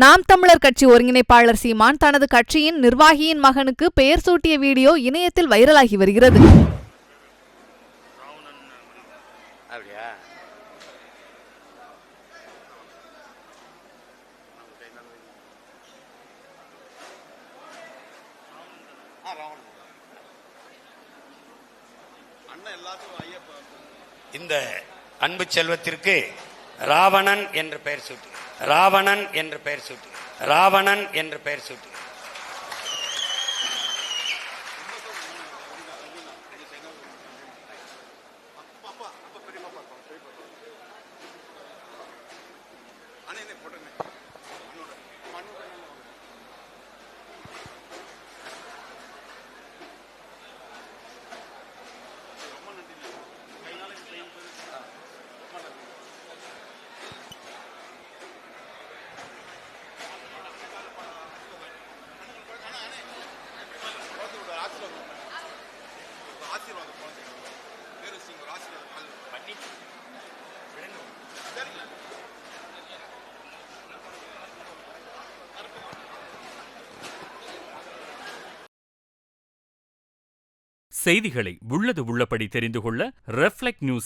நாம் தமிழர் கட்சி ஒருங்கிணைப்பாளர் சீமான் தனது கட்சியின் நிர்வாகியின் மகனுக்கு பெயர் சூட்டிய வீடியோ இணையத்தில் வைரலாகி வருகிறது. இந்த அன்பு செல்வத்திற்கு ராவணன் என்று பெயர் சூட்டு ராவணன் என்று பெயர் சூட்டு ராவணன் என்று பெயர் சூட்டு. செய்திகளை உள்ளது உள்ளபடி தெரிந்து கொள்ள ரெஃப்ளெக்ட் நியூஸ்